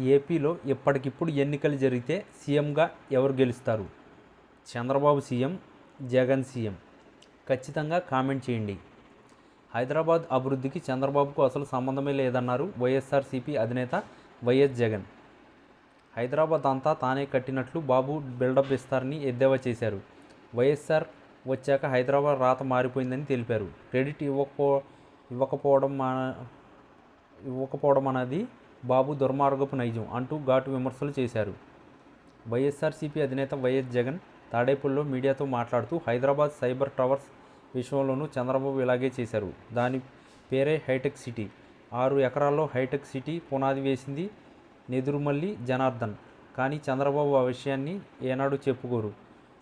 ఏపీలో ఇప్పటికిప్పుడు ఎన్నికలు జరిగితే సీఎంగా ఎవరు గెలుస్తారు? Chandrababu CM Jagan CM. ఖచ్చితంగా కామెంట్ చేయండి. హైదరాబాద్ అభివృద్ధికి చంద్రబాబుకు అసలు సంబంధమే లేదన్నారు వైఎస్ఆర్సీపీ అధినేత వైఎస్ జగన్. హైదరాబాద్ అంతా తానే కట్టినట్లు బాబు బిల్డప్ ఇస్తారని ఎద్దేవా చేశారు. వైఎస్ఆర్ వచ్చాక హైదరాబాద్ రాత మారిపోయిందని తెలిపారు. క్రెడిట్ ఇవ్వకపో ఇవ్వకపోవడం మా ఇవ్వకపోవడం అనేది బాబు దుర్మార్గపు నైజం అంటూ ఘాటు విమర్శలు చేశారు. వైఎస్ఆర్సీపీ అధినేత వైఎస్ జగన్ తాడేపల్లిలో మీడియాతో మాట్లాడుతూ హైదరాబాద్ సైబర్ టవర్స్ విషయంలోనూ చంద్రబాబు ఇలాగే చేశారు. దాని పేరే హైటెక్ సిటీ. ఆరు ఎకరాల్లో హైటెక్ సిటీ పునాది వేసింది నెదురుమల్లి జనార్దన్. కానీ చంద్రబాబు ఆ విషయాన్ని ఏనాడు చెప్పుకోరు.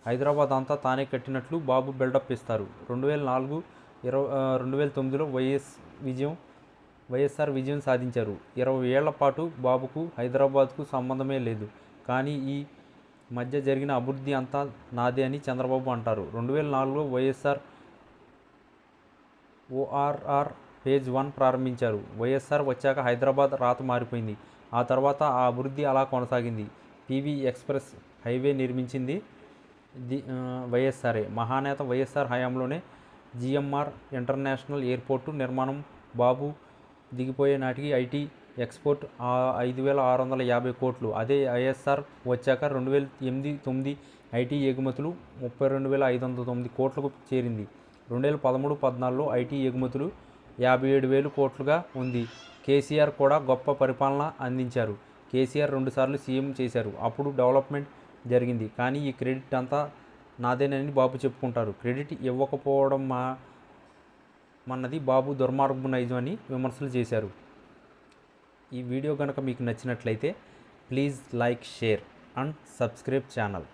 హైదరాబాద్ అంతా తానే కట్టినట్లు బాబు బిల్డప్ ఇస్తారు. రెండు వేల నాలుగు ఇరవై రెండు వేల తొమ్మిదిలో వైఎస్ విజయం వైఎస్ఆర్ విజయం సాధించారు. ఇరవై ఏళ్ళ పాటు బాబుకు హైదరాబాద్కు సంబంధమే లేదు. కానీ ఈ మధ్య జరిగిన అభివృద్ధి అంతా నాదే అని చంద్రబాబు అంటారు. రెండు వేల నాలుగులో వైఎస్ఆర్ ఓఆర్ఆర్ ఫేజ్ వన్ ప్రారంభించారు. వైఎస్ఆర్ వచ్చాక హైదరాబాద్ రాత మారిపోయింది. ఆ తర్వాత ఆ అభివృద్ధి అలా కొనసాగింది. పీవీ ఎక్స్ప్రెస్ హైవే నిర్మించింది ది వైఎస్ఆర్ఏ. మహానేత వైఎస్ఆర్ హయాంలోనే జిఎంఆర్ ఇంటర్నేషనల్ ఎయిర్పోర్టు నిర్మాణం. బాబు దిగిపోయే నాటికి ఐటీ ఎక్స్పోర్ట్ ఐదు వేల ఆరు వందల యాభై కోట్లు. అదే ఐఎస్ఆర్ వచ్చాక రెండు వేల ఎనిమిది తొమ్మిది ఐటీ ఎగుమతులు ముప్పై రెండు వేల ఐదు వందల తొమ్మిది కోట్లకు చేరింది. రెండు వేల పదమూడు పద్నాలుగులో ఐటీ ఎగుమతులు యాభై ఏడు వేలు కోట్లుగా ఉంది. కేసీఆర్ కూడా గొప్ప పరిపాలన అందించారు. కేసీఆర్ రెండుసార్లు సీఎం చేశారు. అప్పుడు డెవలప్మెంట్ జరిగింది. కానీ ఈ క్రెడిట్ అంతా నాదేనని బాబు చెప్పుకుంటారు. క్రెడిట్ ఇవ్వకపోవడం మా మన్నది బాబు దుర్మార్గపు నైజం అని విమర్శలు చేశారు. ఈ వీడియో కనుక మీకు నచ్చినట్లయితే please like share and subscribe channel.